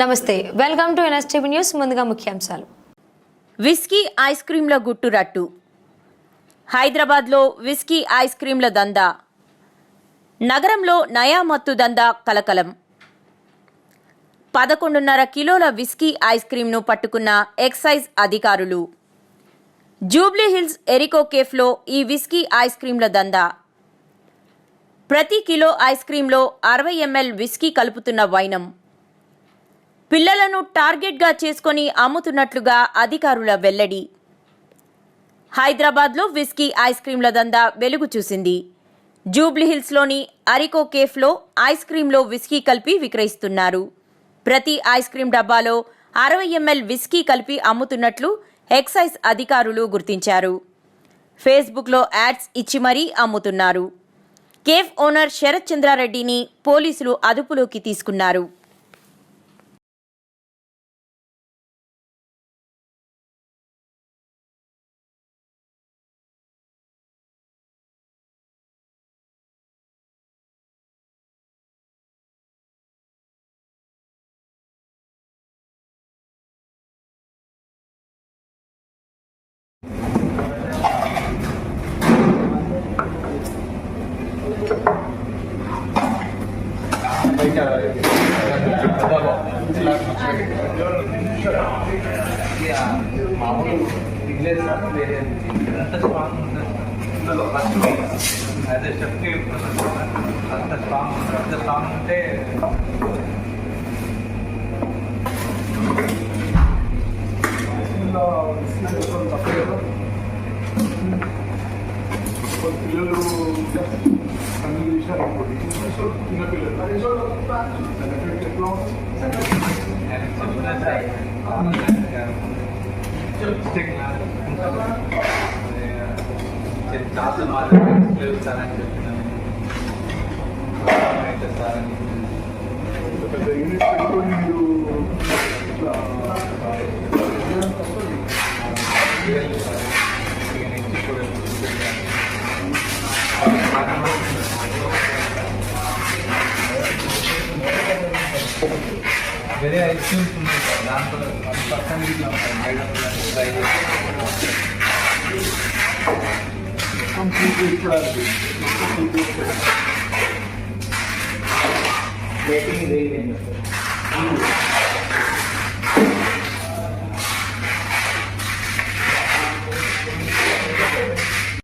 నమస్తే welcome to NSTV news ముందుగా ముఖ్యాంశాలు. విస్కీ ఐస్ క్రీంల గుట్టు రట్టు. హైదరాబాద్లో విస్కీ ఐస్ క్రీంల దందా. నగరంలో నయా మత్తు దందా కలకలం. పదకొండున్నర కిలోల విస్కీ ఐస్ క్రీంను పట్టుకున్న ఎక్సైజ్ అధికారులు. జూబ్లీ హిల్స్ ఎరికో కేఫ్లో ఈ విస్కీ ఐస్ క్రీంల దందా. ప్రతి కిలో ఐస్ క్రీంలో అరవై ఎంఎల్ విస్కీ కలుపుతున్న వైనం. పిల్లలను టార్గెట్గా చేసుకొని అమ్ముతున్నట్లుగా అధికారుల వెల్లడి. హైదరాబాద్లో విస్కీ ఐస్ క్రీంల దందా వెలుగు చూసింది. జూబ్లీహిల్స్లోని అరికో కేఫ్లో ఐస్ క్రీంలో విస్కీ కలిపి విక్రయిస్తున్నారు. ప్రతి ఐస్ క్రీం డబ్బాలో అరవై ఎంఎల్ విస్కీ కలిపి అమ్ముతున్నట్లు ఎక్సైజ్ అధికారులు గుర్తించారు. ఫేస్బుక్లో యాడ్స్ ఇచ్చి మరీ అమ్ముతున్నారు. కేఫ్ ఓనర్ శరత్ చంద్రారెడ్డిని పోలీసులు అదుపులోకి తీసుకున్నారు. మామూలు తినలేదు సార్ వేరే అంత స్ట్రాంగ్ ఉండదు అదే చెప్తే అంత స్ట్రాంగ్ ఉంటుంది అంత స్ట్రాంగ్ ఉంటే పిల్లలు అన్ని విషయాలు అనుకోండి చిన్న పిల్లలు ఎట్లా చెప్పినా సార్ చాలా మాత్రం లేదు సార్ అని చెప్పినాను అయితే సార్ అని పెద్ద యూనిట్ పెట్టుకొని మీరు ఇట్లా వేరే ఐస్ క్రీమ్స్ ఉన్నాయి సార్ దాంట్లో వన్ పర్సెంట్ ఇట్లా ఉంటాయి మేడం ట్రై చేసి కంప్లీట్ ఇప్పడానికి రేటింగ్ రేట్ ఏంటి సార్